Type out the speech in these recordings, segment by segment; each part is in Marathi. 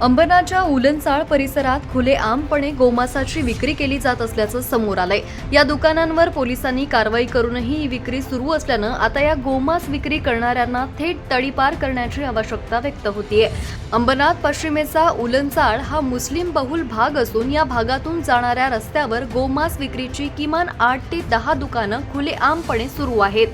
अंबरनाथच्या उलनचाळ परिसरात खुलेआमपणे गोमासाची विक्री केली जात असल्याचं समोर आलंय. या दुकानांवर पोलिसांनी कारवाई करूनही ही विक्री सुरू असल्यानं आता या गोमास विक्री करणाऱ्यांना थेट तडीपार करण्याची आवश्यकता व्यक्त होतीये. अंबरनाथ पश्चिमेचा उलनचाळ हा मुस्लिम बहुल भाग असून या भागातून जाणाऱ्या रस्त्यावर गोमास विक्रीची किमान आठ ते दहा दुकानं खुलेआमपणे सुरू आहेत.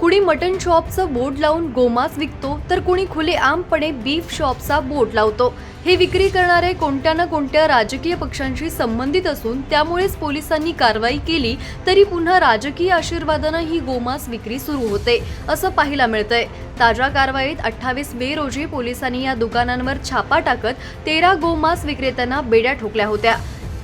कुणी मटन शॉपचं बोर्ड लावून गोमास विकतो तर कुणी खुलेआमपणे बीफ शॉपचा बोर्ड लावतो. हे विक्री करणारे कोणत्या ना कोणत्या राजकीय पक्षांशी संबंधित असून त्यामुळेच पोलिसांनी कारवाई केली तरी पुन्हा राजकीय आशीर्वादानं ही गोमास विक्री सुरू होते असं पाहायला मिळतंय. ताज्या कारवाईत अठ्ठावीस मे रोजी पोलिसांनी या दुकानांवर छापा टाकत तेरा गोमास विक्रेत्यांना बेड्या ठोकल्या होत्या.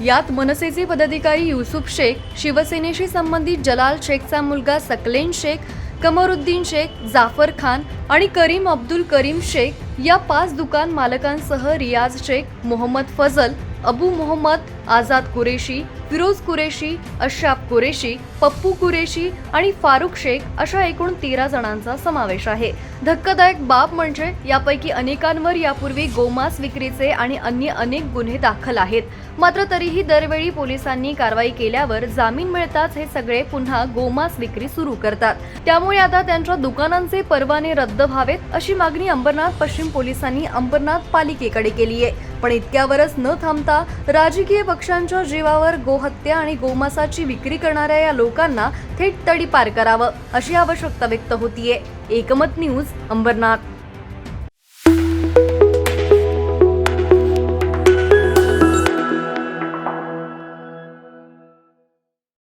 यात मनसेचे पदाधिकारी युसुफ शेख शिवसेनेशी संबंधित जलाल शेखचा मुलगा सकलेन शेख कमरुद्दीन शेख जाफर खान आणि करीम अब्दुल करीम शेख या पाच दुकान मालकांसह रियाज शेख मोहम्मद फजल अबू मोहम्मद आझाद कुरेशी फिरोज कुरेशी अशाब कुरेशी पप्पू कुरेशी आणि फारुख शेख अशा एकूण तेरा जणांचा समावेश आहे. धक्कादायक बाब म्हणजे यापैकी अनेकांवर यापूर्वी गोमांस विक्रीचे आणि अन्य अनेक गुन्हे दाखल आहेत. मात्र तरीही दरवेळी पोलिसांनी कारवाई केल्यावर जामीन मिळताच हे सगळे पुन्हा गोमांस विक्री सुरू करतात. त्यामुळे आता त्यांच्या दुकानांचे परवाने रद्द व्हावेत अशी मागणी अंबरनाथ पश्चिम पोलिसांनी अंबरनाथ पालिकेकडे केली आहे पण इतक्यावरच न थांबता राजकीय पक्षांच्या जीवावर गोहत्या आणि गोमासाची विक्री करणाऱ्या या लोकांना थेट तडीपार करावं अशी आवश्यकता व्यक्त होतीये. एकमत न्यूज अंबरनाथ.